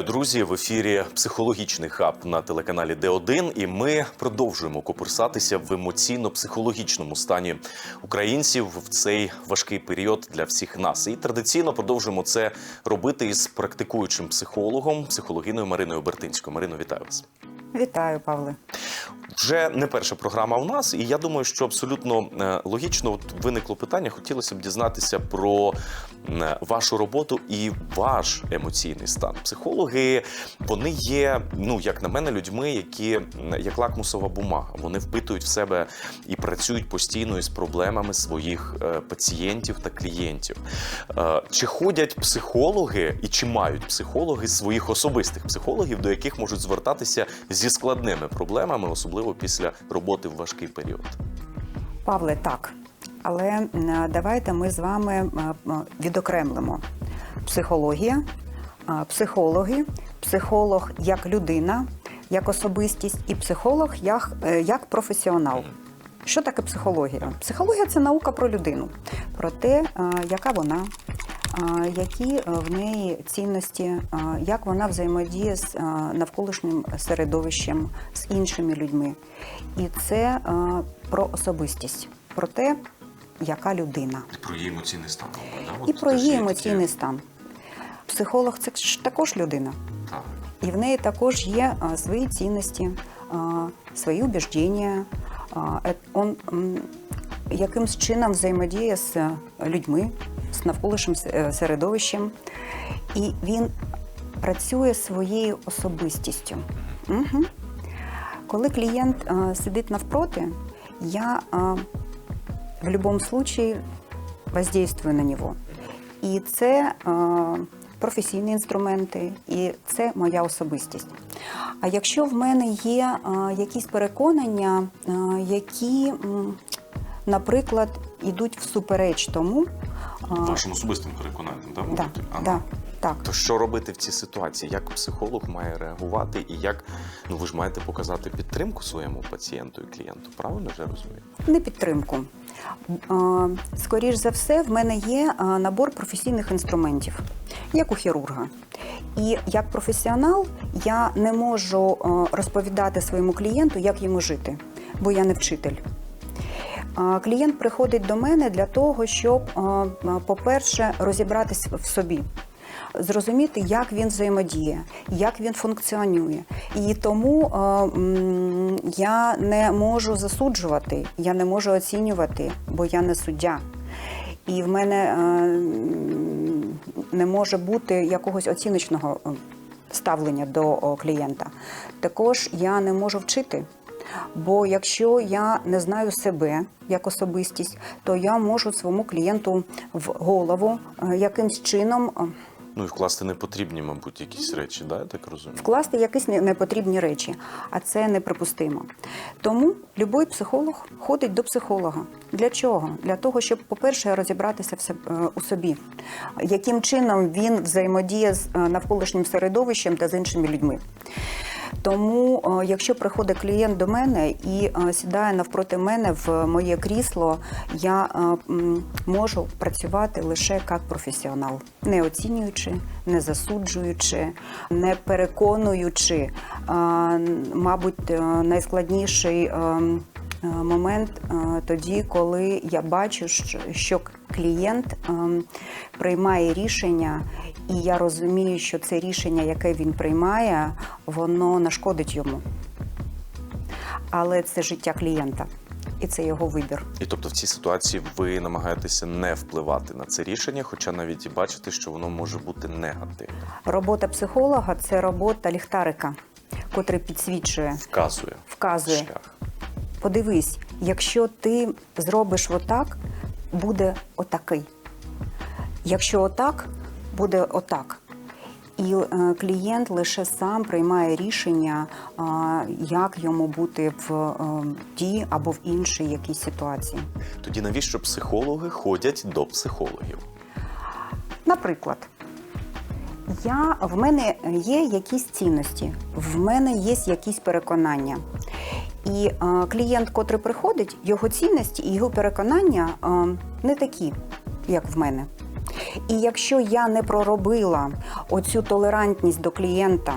Вітаю, друзі! В ефірі психологічний хаб на телеканалі Д1. І ми продовжуємо копирсатися в емоційно-психологічному стані українців в цей важкий період для всіх нас. І традиційно продовжуємо це робити із практикуючим психологом, психологиною Мариною Бертинською. Марино, вітаю вас. Вітаю, Павле. Вже не перша програма у нас, і я думаю, що абсолютно е, логічно от виникло питання. Хотілося б дізнатися про е, вашу роботу і ваш емоційний стан. Психологи вони є, ну як на мене, людьми, які як лакмусова бумага. Вони впитують в себе і працюють постійно із проблемами своїх е, пацієнтів та клієнтів. Чи ходять психологи і чи мають психологи своїх особистих психологів, до яких можуть звертатися зі складними проблемами, особливо після роботи в важкий період? Павле, так. Але давайте ми з вами відокремлимо психологія, психологи, психолог як людина, як особистість, і психолог як, е, як професіонал. Що таке психологія? Психологія це наука про людину, про те, е, яка вона, е, які е, в неї цінності, як вона взаємодіє з навколишнім середовищем, з іншими людьми. І це про особистість, про те, яка людина, Про її емоційний стан. і про її емоційний стан. Психолог це ж також людина. І в неї також є свої цінності, свої убіждення. Е- Он якимсь чином взаємодіє з е, людьми, з навколишнім е, середовищем. І він працює своєю особистістю. Угу. Коли клієнт сидить навпроти, я в будь-якому випадку воздействую на нього. І це е, професійні інструменти, і це моя особистість. А якщо в мене є е, якісь переконання, е, які, м, наприклад, йдуть всупереч тому, е, Вашим особистим переконанням, так? да, да, так. То що робити в цій ситуації? Як психолог має реагувати, і як ну ви ж маєте показати підтримку своєму пацієнту і клієнту? Правильно ж я розумію? Не підтримку. Е, Скоріш за все, в мене є е, набор професійних інструментів, як у хірурга. І як професіонал я не можу е, розповідати своєму клієнту, як йому жити, бо я не вчитель. Клієнт приходить до мене для того, щоб, по-перше, розібратись в собі. Зрозуміти, як він взаємодіє, як він функціонує. І тому е, я не можу засуджувати, я не можу оцінювати, бо я не суддя. І в мене е, не може бути якогось оціночного е, ставлення до клієнта. Також я не можу вчити. Бо якщо я не знаю себе як особистість, то я можу своєму клієнту в голову якимсь чином Ну і вкласти непотрібні, мабуть, якісь речі, да, я так розумію. вкласти якісь непотрібні речі, а це неприпустимо. Тому будь-який психолог ходить до психолога. Для чого? Для того, щоб, по-перше, розібратися е, у собі, яким чином він взаємодіє з е, навколишнім середовищем та з іншими людьми. Тому, е, якщо приходить клієнт до мене і е, сідає навпроти мене в моє крісло, я е, можу працювати лише як професіонал, не оцінюючи, не засуджуючи, не переконуючи. Мабуть, найскладніший момент тоді, коли я бачу, що- клієнт е, приймає рішення, і я розумію, що це рішення, яке він приймає, воно нашкодить йому. Але це життя клієнта, і це його вибір. І тобто в цій ситуації ви намагаєтеся не впливати на це рішення, хоча навіть і бачите, що воно може бути негативним. Робота психолога це робота ліхтарика, котрий підсвічує, Вказує вказує. шлях. Подивись, якщо ти зробиш отак, буде отакий. Якщо отак, буде отак. І е, клієнт лише сам приймає рішення, як йому бути в е, тій або в іншій якійсь ситуації. Тоді навіщо психологи ходять до психологів? Наприклад, я, в мене є якісь цінності, в мене є якісь переконання. І е, клієнт, котрий приходить, його цінності і його переконання е, не такі, як в мене. І якщо я не проробила оцю толерантність до клієнта,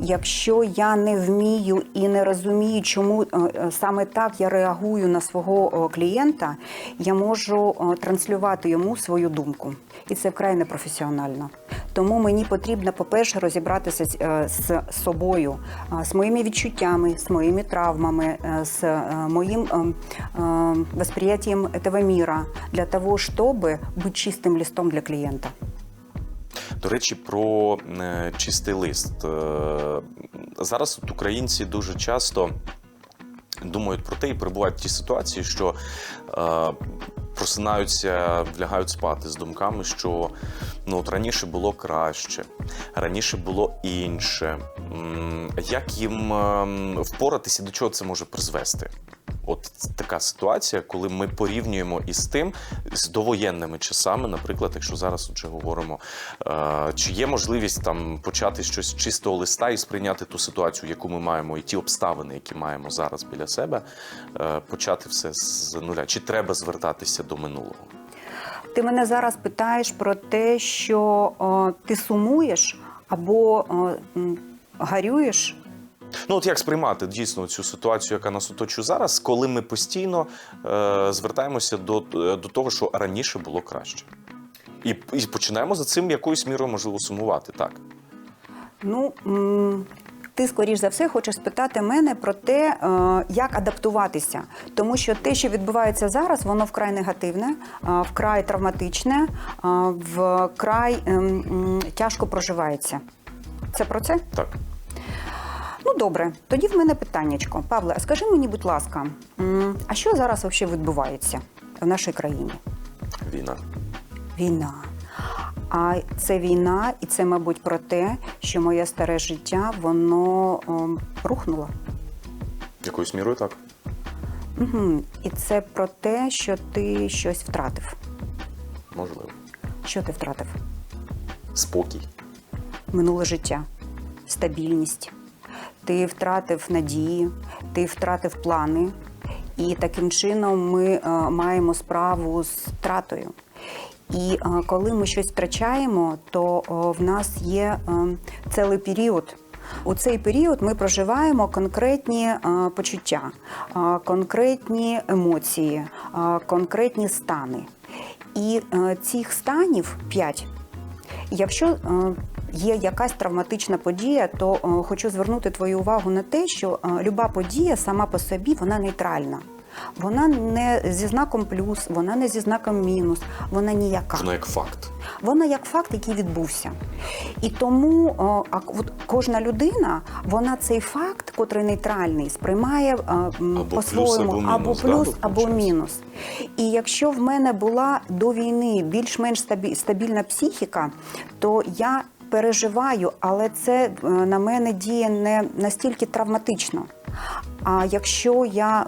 якщо я не вмію і не розумію, чому е, е, саме так я реагую на свого е, клієнта, я можу транслювати йому свою думку. І це вкрай непрофесіонально. Тому мені потрібно, по-перше, розібратися з, е, з собою, е, з моїми відчуттями, з моїми травмами, е, з е, моїм ем, ем, восприятием этого мира для того, чтобы быть чистым листом для клиента. До речі, про е, чистий лист. Е, зараз от українці дуже часто думають про те і перебувають в тій ситуації, що е, просинаються, лягають спати з думками, що ну, от раніше було краще, раніше було інше. Як їм ем, впоратися, до чого це може призвести? От така ситуація, коли ми порівнюємо із тим з довоєнними часами, наприклад, якщо зараз вже говоримо, е, чи є можливість там почати щось чистого листа і сприйняти ту ситуацію, яку ми маємо, і ті обставини, які маємо зараз біля себе, е, почати все з нуля? Чи треба звертатися до минулого? Ти мене зараз питаєш про те, що е, ти сумуєш або е, м, гарюєш. Ну, от як сприймати дійсно цю ситуацію, яка нас оточує зараз, коли ми постійно е, звертаємося до, до того, що раніше було краще, і, і починаємо за цим якоюсь мірою можливо сумувати, так. Ну, ти, скоріш за все, хочеш спитати мене про те, е, як адаптуватися. Тому що те, що відбувається зараз, воно вкрай негативне, е, вкрай травматичне, е, вкрай ем, тяжко проживається. Це про це? Так. Ну добре, тоді в мене питаннячко. Павле, скажи мені, будь ласка, а що зараз взагалі відбувається в нашій країні? Війна. Війна. А це війна, і це, мабуть, про те, що моє старе життя воно ем, рухнуло. Якоюсь мірою так. Угу. І це про те, що ти щось втратив. Можливо. Що ти втратив? Спокій. Минуле життя, стабільність. Ти втратив надії, ти втратив плани. І таким чином ми е, маємо справу з втратою. І е, коли ми щось втрачаємо, то в нас є е, цілий період. У цей період ми проживаємо конкретні е, почуття, конкретні емоції, конкретні стани. І цих станів п'ять. Якщо є якась травматична подія, то хочу звернути твою увагу на те, що люба подія сама по собі вона нейтральна. Вона не зі знаком плюс, вона не зі знаком мінус, вона ніяка. Воно як факт. Вона як факт, який відбувся. І тому о, а от кожна людина, вона цей факт, котрий нейтральний, сприймає Або по-своєму або або да, плюс, виходить? або мінус. І якщо в мене була до війни більш-менш стабільна психіка, то я переживаю, але це е, на мене діє не настільки травматично. А якщо я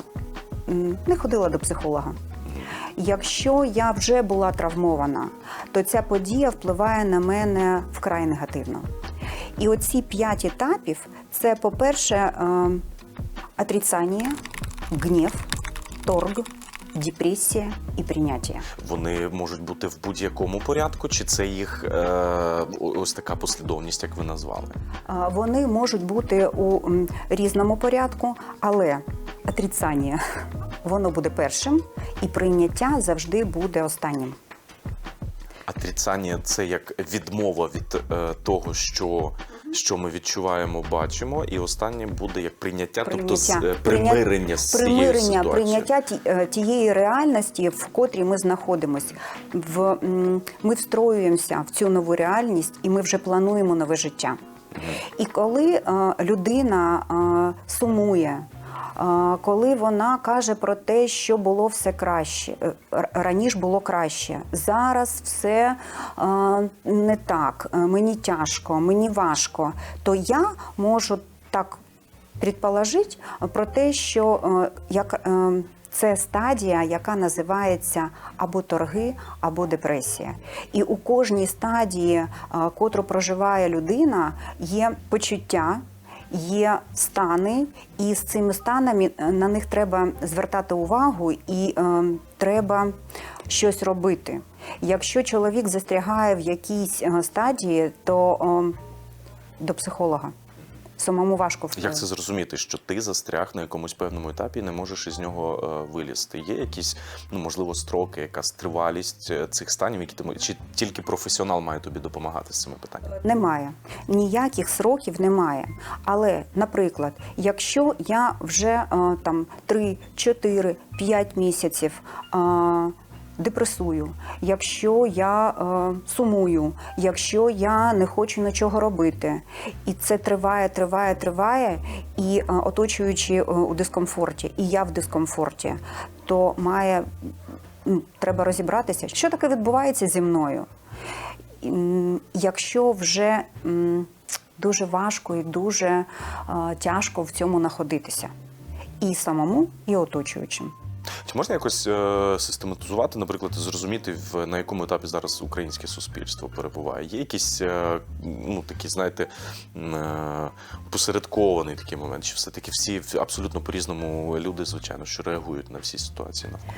не ходила до психолога. Якщо я вже була травмована, то ця подія впливає на мене вкрай негативно. І оці п'ять етапів це, по-перше, е, отрицання, гнів, торг, депресія і прийняття. Вони можуть бути в будь-якому порядку, чи це їх е, ось така послідовність, як ви назвали? Вони можуть бути у різному порядку, але отрицання воно буде першим, і прийняття завжди буде останнім. Отрицання це як відмова від е, того, що, що ми відчуваємо, бачимо, і останнє буде як прийняття, тобто з, е, примирення з цією примирення, ситуацією. прийняття е, тієї реальності, в котрій ми знаходимося. В ми встроюємося в цю нову реальність, і ми вже плануємо нове життя. І коли е, людина сумує. Коли вона каже про те, що було все краще, е, раніше було краще, зараз все не так, е, мені тяжко, мені важко, то я можу так предположить про те, що е, як це стадія, яка називається або торги, або депресія. І у кожній стадії, котру проживає людина, є почуття. Є стани, і з цими станами е, на них треба звертати увагу і е, треба щось робити. Якщо чоловік застрягає в якійсь е, стадії, то е, до психолога. Самому важко в- Як це зрозуміти, що ти застряг на якомусь певному етапі і не можеш із нього е, вилізти? Є якісь, ну можливо, строки, якась тривалість е, цих станів, які ти чи тільки професіонал має тобі допомагати з цими питаннями? Немає ніяких сроків немає. Але, наприклад, якщо я вже е, там 3, 4, 5 місяців депресую, якщо я е, сумую, якщо я не хочу нічого робити, і це триває, триває, триває, і е, оточуючи е, у дискомфорті, і я в дискомфорті, то має м, треба розібратися, що таке відбувається зі мною. Якщо вже дуже важко і дуже е, тяжко в цьому знаходитися. І самому, і оточуючим. Чи можна якось е, систематизувати, наприклад, зрозуміти, в на якому етапі зараз українське суспільство перебуває? Є якісь е, ну такі, знаєте, е, посередкований такий момент, чи все-таки всі абсолютно по-різному люди, звичайно, що реагують на всі ситуації навколо?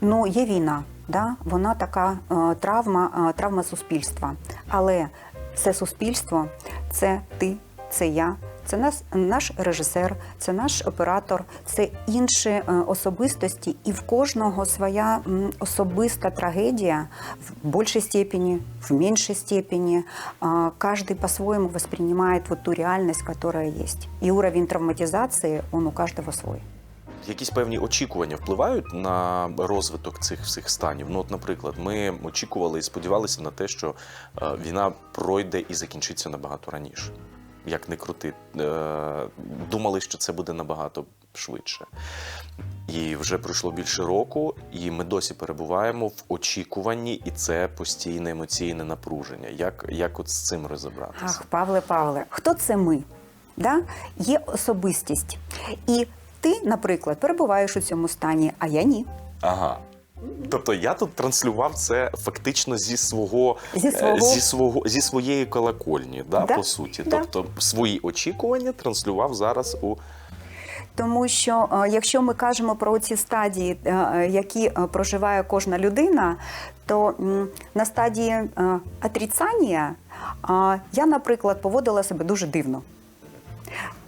Ну, є війна, да? вона така е, травма, е, травма суспільства. Але це суспільство, це ти, це я, це нас, наш режисер, це наш оператор, це інші е, особистості, і в кожного своя особиста трагедія в більшій степені, в меньшей степени. А, Каждый по-своему воспринимает вот ту реальность, которая есть. И уровень травматизации, он у каждого свой. Якісь певні очікування впливають на розвиток цих всіх станів. Ну, от, наприклад, ми очікували і сподівалися на те, що е, війна пройде і закінчиться набагато раніше. Як не крути, е, думали, що це буде набагато швидше. І вже пройшло більше року, і ми досі перебуваємо в очікуванні, і це постійне емоційне напруження. Як, як от з цим розібратися? Ах, Павле, Павле, хто це ми? Да? Є особистість. І ти, наприклад, перебуваєш у цьому стані, а я ні. Ага. Тобто я тут транслював це фактично зі свого Зі е, свого. зі свого зі своєї колокольні, да, Да, по суті. да. Тобто свої очікування транслював зараз у Тому що е, якщо ми кажемо про ці стадії, е, які проживає кожна людина, то на стадії отрицання я, наприклад, поводила себе дуже дивно.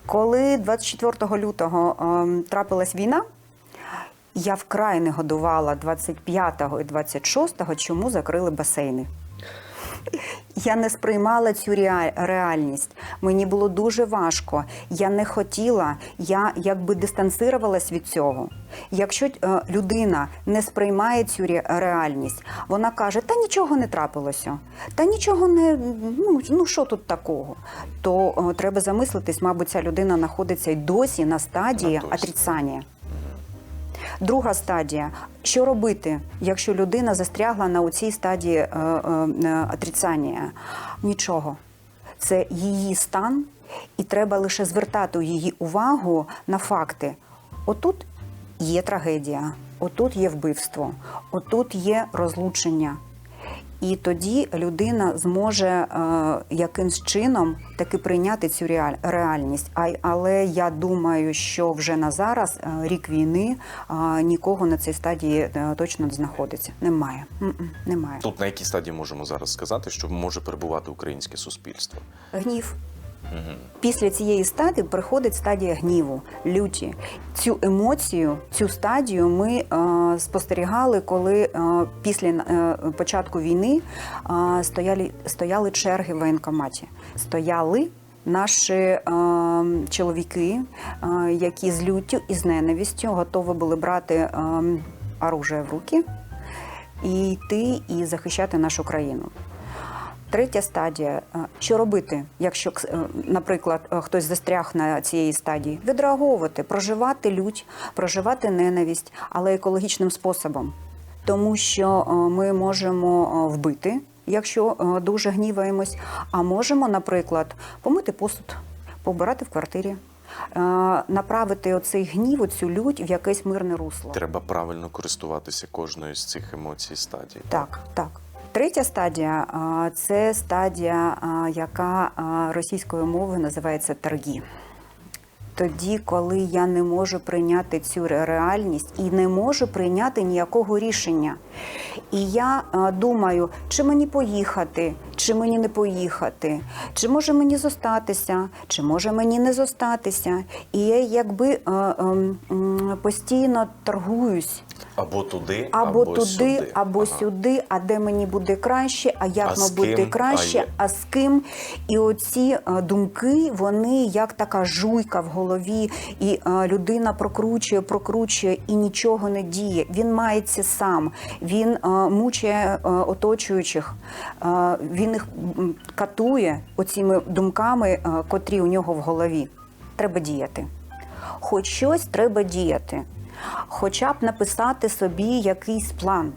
Коли 24 лютого е, трапилась війна, я вкрай не годувала 25 і 26, чому закрили басейни. Я не сприймала цю реальність. Мені було дуже важко. Я не хотіла, я якби дистанцировалась від цього. Якщо е, людина не сприймає цю реальність, вона каже: та нічого не трапилося, та нічого не ну, ну що тут такого, то е, треба замислитись, мабуть, ця людина знаходиться й досі на стадії отрицання. Друга стадія. Що робити, якщо людина застрягла на цій стадії е, е, е, отрицання? Нічого. Це її стан, і треба лише звертати її увагу на факти. Отут є трагедія, отут є вбивство, отут є розлучення. І тоді людина зможе е, якимсь чином таки прийняти цю реаль- реальність. А, але я думаю, що вже на зараз е, рік війни е, нікого на цій стадії е, точно не знаходиться. Немає. Немає. тут на якій стадії можемо зараз сказати, що може перебувати українське суспільство. Гнів. Після цієї стадії приходить стадія гніву, люті. Цю емоцію, цю стадію ми е, спостерігали, коли е, після е, початку війни е, стояли, стояли черги в воєнкоматі. Стояли наші е, чоловіки, е, які з люттю і з ненавистю готові були брати е, оружие в руки і йти і захищати нашу країну. Третя стадія. Е, Що робити, якщо, е, наприклад, е, хтось застряг на цієї стадії? Відреагувати, проживати лють, проживати ненависть, але екологічним способом. Тому що ми можемо вбити, якщо дуже гніваємось, а можемо, наприклад, помити посуд, побирати в квартирі, направити оцей гнів, цю лють в якесь мирне русло. Треба правильно користуватися кожною з цих емоцій стадій. Так, так. Третя стадія це стадія, яка російською мовою називається торги. Тоді, коли я не можу прийняти цю реальність і не можу прийняти ніякого рішення. І я е, думаю, чи мені поїхати, чи мені не поїхати, чи може мені зостатися, чи може мені не зостатися. І я якби е, ем, постійно торгуюсь. Або туди, Або, туди, сюди. або Ага. сюди, а де мені буде краще, а як мабуть краще, А а, з ким. І оці е, думки, вони як така жуйка в голові, і е, людина прокручує, прокручує і нічого не діє. Він мається сам, він е, мучає е, оточуючих, він їх катує оціми думками, котрі у нього в голові. Треба діяти. Хоч щось треба діяти. Хоча б написати собі якийсь план.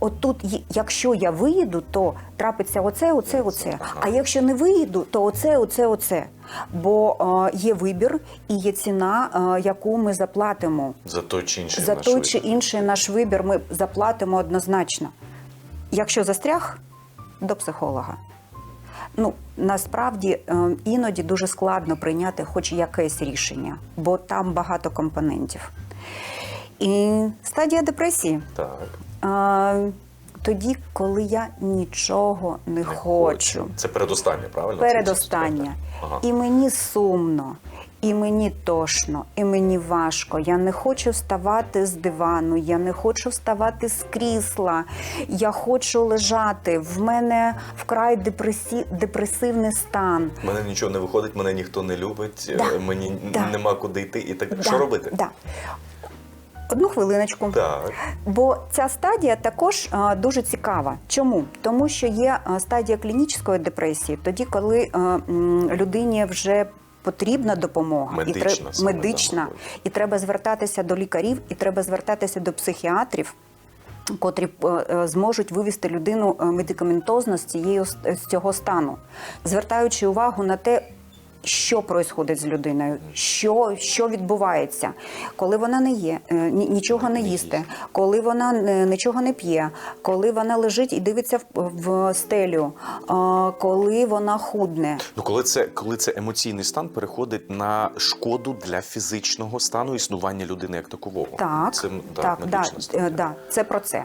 От тут, якщо я виїду, то трапиться оце, оце, оце. А якщо не виїду, то оце, оце, оце. Бо е, є вибір і є ціна, е, яку ми заплатимо. За той чи інший За наш той вибір. чи інший наш вибір ми заплатимо однозначно. Якщо застряг, до психолога. Ну, насправді е, іноді дуже складно прийняти хоч якесь рішення, бо там багато компонентів. І стадія депресії. Так. Е, тоді, коли я нічого не, Не хочу. Це передостання, правильно? Передостання. Ага. І мені сумно, і мені тошно, і мені важко. Я не хочу вставати з дивану, я не хочу вставати з крісла. Я хочу лежати. В мене вкрай депресі... депресивний стан. Мене нічого не виходить, мене ніхто не любить, Да. е, мені Да. нема куди йти і так. Да, Що робити? Да. Одну хвилиночку. Так. Бо ця стадія також дуже цікава. Чому? Тому що є стадія клінічної депресії, тоді, коли м, людині вже потрібна допомога Медична і треб- саме, медична, мабуть. і треба звертатися до лікарів, і треба звертатися до психіатрів. Котрі е, е, зможуть вивести людину е, медикаментозно з цієї з цього стану, звертаючи увагу на те, що відбувається з людиною, що, що відбувається, коли вона не є, е, нічого не їсть. коли вона не- нічого не п'є, коли вона лежить і дивиться в, в стелю, е, коли вона худне. Ну, коли це, коли це емоційний стан переходить на шкоду для фізичного стану існування людини як такового. Так, це так, да, е, да, це про це.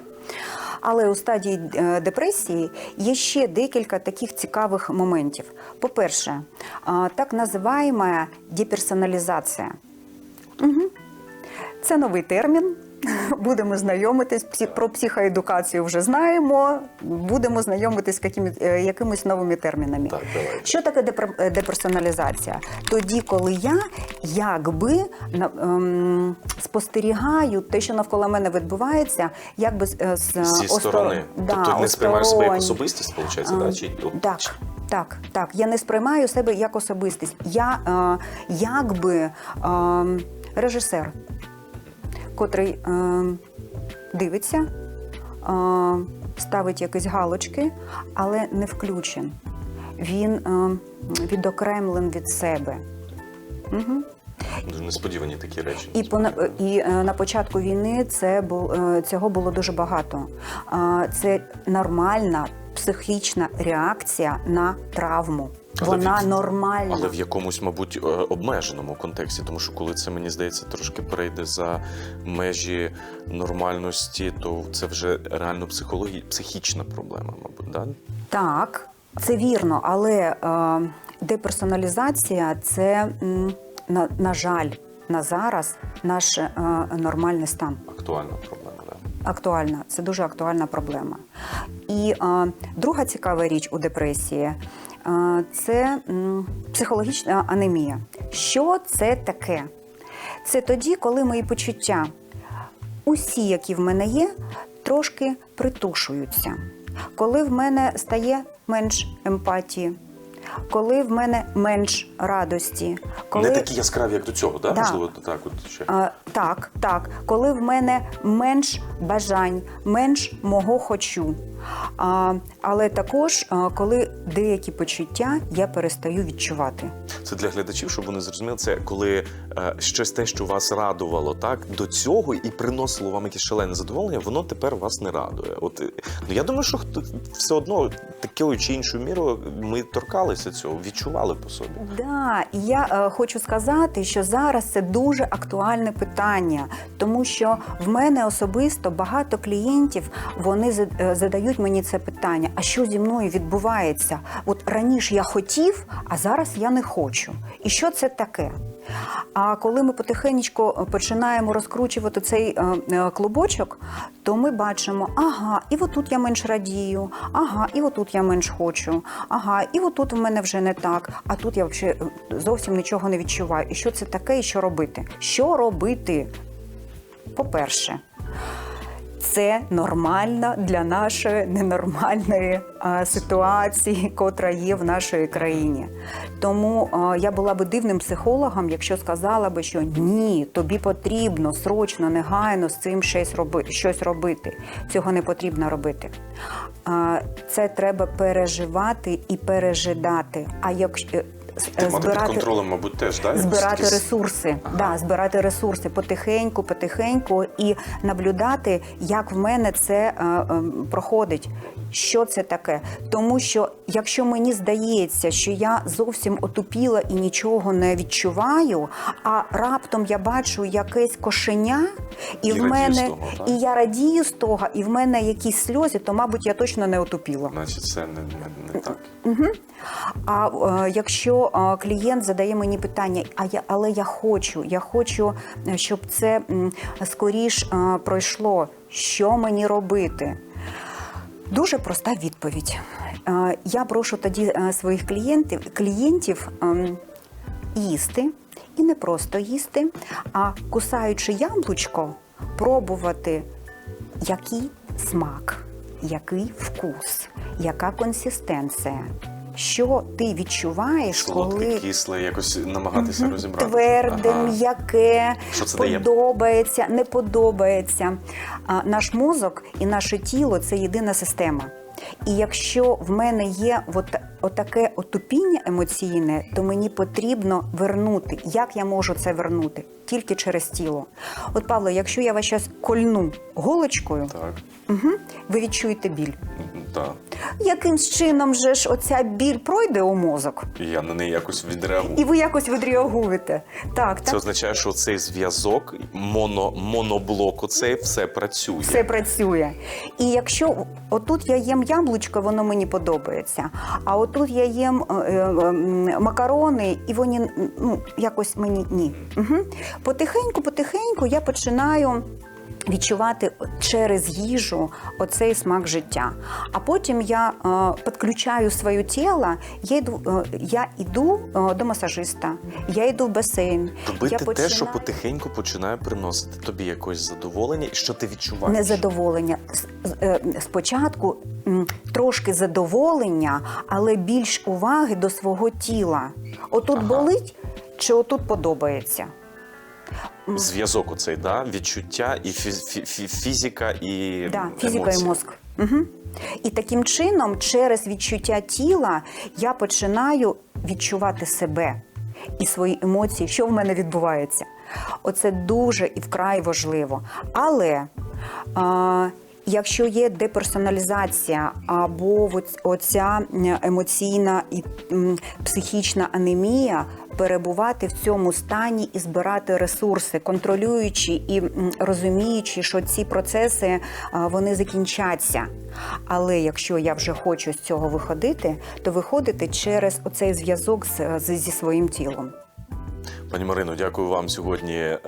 Але у стадії е, депресії є ще декілька таких цікавих моментів. По-перше, так називаємо деперсоналізація. Угу. Це новий термін. Будемо знайомитись про психоедукацію вже знаємо. Будемо знайомитись з якими, е, якимись новими термінами. Так, давайте. Що таке е, деперсоналізація? Тоді, коли я якби ем, спостерігаю те, що навколо мене відбувається, якби з, е, з Зі остор- сторони. Да, тобто не сприймаєш себе як особистість, виходить, А, да? Чи, Так, так, так. Я не сприймаю себе як особистість. Я е, якби е, режисер, котрий е, дивиться, е, ставить якісь галочки, але не включен. Він е, відокремлен від себе. Угу. Дуже несподівані такі речі. І по і на початку війни це бу- цього було дуже багато. Це нормальна психічна реакція на травму. Вона в- нормальна. Але в якомусь, мабуть, е, обмеженому контексті, тому що коли це мені здається трошки перейде за межі нормальності, то це вже реально психологі... психічна проблема, мабуть, да? Так, це вірно, але е, деперсоналізація це, на, на жаль, на зараз наш е, нормальний стан. актуальна проблема. Да? Актуальна, це дуже актуальна проблема. І е, друга цікава річ у депресії це психологічна анемія. Що це таке? Це тоді, коли мої почуття, усі, які в мене є, трошки притушуються. Коли в мене стає менш емпатії, коли в мене менш радості, коли Не такі яскраві, як до цього, да? Да. можливо, так от ще. а, так, так, коли в мене менш бажань, менш мого хочу. Але також коли деякі почуття я перестаю відчувати. Це для глядачів, щоб вони зрозуміли, це коли е, щось те, що вас радувало, так до цього і приносило вам якесь шалене задоволення, воно тепер вас не радує. От е, ну я думаю, що все одно такою чи іншою мірою ми торкалися цього, відчували по собі. Да, і я е, хочу сказати, що зараз це дуже актуальне питання, тому що в мене особисто багато клієнтів вони е, задають мені це питання: а що зі мною відбувається? От раніше я хотів, а зараз я не хочу. І що це таке? А коли ми потихеньку починаємо розкручувати цей е, е, клубочок, то ми бачимо, ага, і отут я менш радію, ага, і отут я менш хочу, ага, і отут в мене вже не так, а тут я взагалі зовсім нічого не відчуваю. І що це таке, і що робити? Що робити? По-перше, це нормально для нашої ненормальної ситуації, котра є в нашій країні. Тому я була би дивним психологом, якщо сказала би, що ні, тобі потрібно срочно, негайно з цим щось робити. Цього не потрібно робити. Це треба переживати і пережидати. А якщо е, Тримати під контролем, мабуть, теж да? збирати якісь... ресурси, да, збирати ресурси потихеньку, потихеньку і наблюдати, як в мене це е, е, проходить. Що це таке? Тому що якщо мені здається, що я зовсім отупіла і нічого не відчуваю, а раптом я бачу якесь кошеня, і, І в мене того, і я радію з того, і в мене якісь сльози, то мабуть я точно не отупіла. Значить, це не, не, не так. А е, якщо е, клієнт задає мені питання, а я але я хочу, я хочу, е, щоб це м, скоріш е, пройшло. Що мені робити? Дуже проста відповідь. Е, Я прошу тоді е, своїх клієнтів, клієнтів ем, їсти і не просто їсти, а кусаючи яблучко, пробувати, який смак, який вкус, яка консистенція. Що ти відчуваєш, Солодке, коли кисле, якось намагатися розібрати. тверде, Ага. м'яке, Що це дає? подобається, не подобається. А, наш мозок і наше тіло це єдина система. І якщо в мене є от, отаке отупіння емоційне, то мені потрібно вернути. Як я можу це вернути? Тільки через тіло. От, Павло, якщо я вас зараз кольну голочкою, Так, угу, ви відчуєте біль. так. Яким чином же ж оця біль пройде у мозок? І я на неї якось відреагую. І ви якось відреагуєте. Так, Це так. означає, що цей зв'язок, моно, моноблок, оцей все працює. Все працює. І якщо отут я їм яблучко, воно мені подобається. А отут я їм е, е, макарони, і вони ну, якось мені ні. Угу. Потихеньку, потихеньку я починаю. Відчувати через їжу оцей смак життя. А потім я е, підключаю своє тіло, я йду, е, я йду е, до масажиста, я йду в басейн. Робити я те, що потихеньку починає приносити тобі якось задоволення, і що ти відчуваєш. Незадоволення. Спочатку трошки задоволення, але більш уваги до свого тіла. Отут Ага. болить чи отут подобається? Зв'язок оцей, да? відчуття і фі- фі- фі- фізика і Да, фізика емоції. і мозк. Угу. І таким чином, через відчуття тіла, я починаю відчувати себе і свої емоції, що в мене відбувається. Оце дуже і вкрай важливо. Але а, якщо є деперсоналізація або оця емоційна і психічна анемія, перебувати в цьому стані і збирати ресурси, контролюючи і розуміючи, що ці процеси вони закінчаться. Але якщо я вже хочу з цього виходити, то виходити через оцей зв'язок зі своїм тілом. Пані Марино, дякую вам сьогодні е,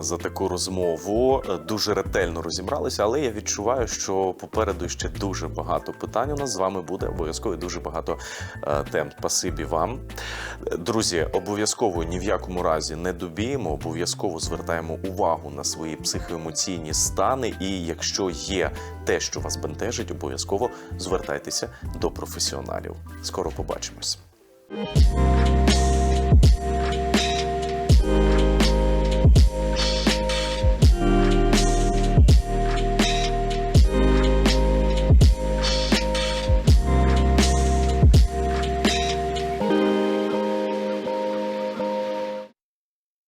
за таку розмову. Е, Дуже ретельно розібралися, але я відчуваю, що попереду ще дуже багато питань. У нас з вами буде обов'язково дуже багато е, тем. Спасибі вам. Друзі, обов'язково ні в якому разі не добіємо, обов'язково звертаємо увагу на свої психоемоційні стани. І якщо є те, що вас бентежить, обов'язково звертайтеся до професіоналів. Скоро побачимось.